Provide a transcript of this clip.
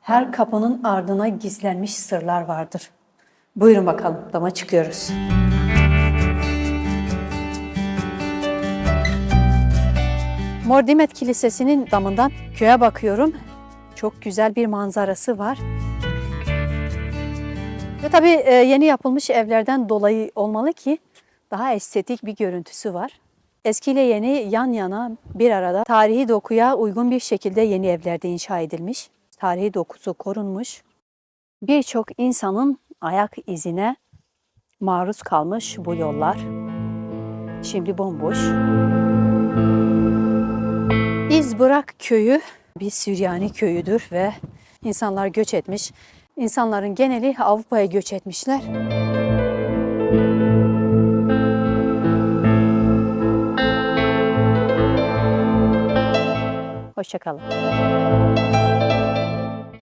Her kapının ardına gizlenmiş sırlar vardır. Buyurun bakalım, dama çıkıyoruz. Mordimet Kilisesi'nin damından köye bakıyorum. Çok güzel bir manzarası var. Ve tabii e, yeni yapılmış evlerden dolayı olmalı ki daha estetik bir görüntüsü var. Eski ile yeni yan yana bir arada tarihi dokuya uygun bir şekilde yeni evlerde inşa edilmiş. Tarihi dokusu korunmuş. Birçok insanın ayak izine maruz kalmış bu yollar. Şimdi bomboş. İzbırak köyü bir Süryani köyüdür ve insanlar göç etmiş. İnsanların geneli Avrupa'ya göç etmişler. Hoşçakalın.